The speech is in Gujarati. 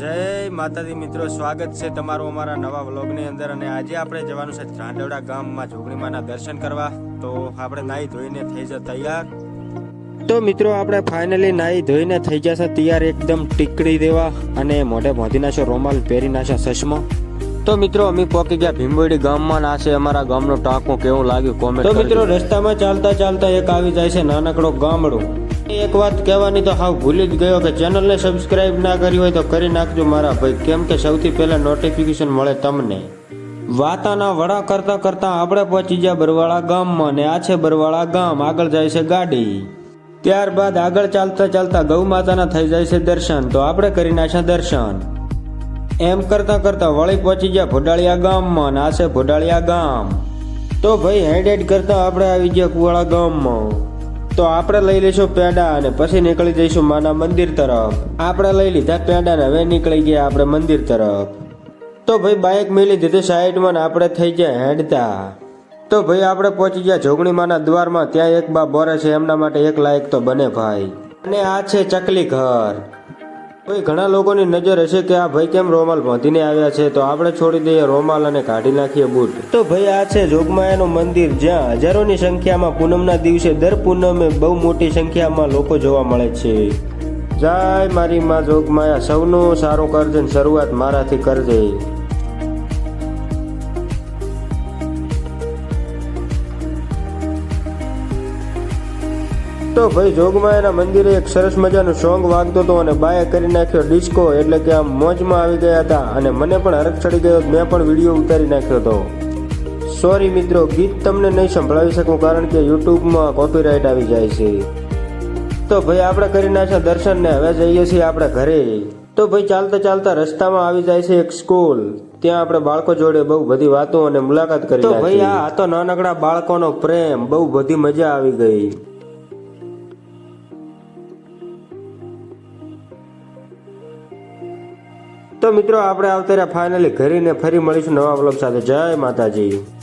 જય માતાજી મિત્રો સ્વાગત છે તમારું અમારા નવા વ્લોગની અંદર અને આજે આપણે જવાનું છે રાંડવડા ગામમાં જોગણીમાના દર્શન કરવા. તો આપણે નાહી ધોઈને થઈ જાય તૈયાર. તો મિત્રો આપણે ફાઇનલી નાહી ધોઈને થઈ જશે તૈયાર એકદમ ટીકડી દેવા અને મોઢે બાંધી નાખ્યો રોમાલ પહેરી નાખ્યો ચશ્મો. તો મિત્રો અમે પોકી ગયા ભીમવડી ગામમાં ના છે અમારા ગામનો ટાંકો કેવું લાગ્યું કોમેન્ટ તો મિત્રો રસ્તામાં ચાલતા ચાલતા એક આવી જાય છે નાનકડો ગામડું. એક વાત કહેવાની તો હાવ ભૂલી જ ગયો કે ચેનલને સબસ્ક્રાઇબ ના કરી હોય તો કરી નાખજો મારા ભાઈ. કેમ કે સૌથી પહેલા નોટિફિકેશન મળે તમને. વાતાના વડા કરતા કરતા આપણે પહોંચી ગયા બરવાળા ગામમાં ને આ છે બરવાળા ગામ. આગળ જાય છે ગાડી. ત્યારબાદ આગળ ચાલતા ચાલતા ગૌ માતાના થઈ જાય છે દર્શન. તો આપણે કરી નાખ્યા દર્શન. એમ કરતા કરતા વળી પહોંચી ગયા ભોડાળિયા ગામમાં ને આ છે ભોડાળિયા ગામ. તો ભાઈ હેડ હેડ કરતા આપણે આવી ગયા કુવાળા ગામમાં. તો આપણે લઈ લઈશું પેડા અને પછી નીકળી જઈશું માના મંદિર તરફ. આપણે લઈ લીધા પેંડા ને હવે નીકળી ગયા આપણે મંદિર તરફ. તો ભાઈ બાઇક મેલી દીધી સાઈડમાં ને આપણે થઈ ગયા હેડતા. તો ભાઈ આપણે પહોંચી ગયા જોગણી માના દ્વારમાં, ત્યાં એક બા બોરે છે, એમના માટે એક લાયક તો બને ભાઈ. અને આ છે ચકલી ઘર. ભાઈ ઘણા લોકોની નજર હશે કે આ ભાઈ કેમ રોમાલ બાંધીને આવ્યા છે? તો આપણે છોડી દઈએ રોમાલ અને કાઢી નાખીએ બૂટ. તો ભાઈ આ છે જોગમાયાનું મંદિર જ્યાં હજારોની સંખ્યામાં પૂનમના દિવસે દર પૂનમે બહુ મોટી સંખ્યામાં લોકો જોવા મળે છે. જય મારી માં જોગમાયા સૌનો સારો કરજે શરૂઆત મારાથી કરજે. તો ભાઈ જોગમાયાના મંદિરે એક સરસ મજાનું સોંગ વાગતો હતો અને બાએ કરી નાખ્યો ડિસ્કો એટલે કે આમ મોજમાં આવી ગયા હતા અને મને પણ હરખ ચડી ગયો મેં પણ વીડિયો ઉતારી નાખ્યો હતો. સોરી મિત્રો ગીત તમને નહીં સંભળાવી શકું કારણ કે યુટ્યુબમાં કોપીરાઇટ આવી જાય છે. તો ભાઈ આપણે કરી નાખ્યા દર્શન ને હવે જઈએ છીએ આપણે ઘરે. તો ભાઈ ચાલતા ચાલતા રસ્તામાં આવી જાય છે એક સ્કૂલ. ત્યાં આપણે બાળકો જોડે બહુ બધી વાતો અને મુલાકાત કરી તો ભાઈ આ તો નાનકડા બાળકોનો પ્રેમ બહુ બધી મજા આવી ગઈ. તો મિત્રો આપણે આવતા ફાઇનલી ઘરે ને ફરી મળીશું નવા વ્લોગ સાથે. જય માતાજી.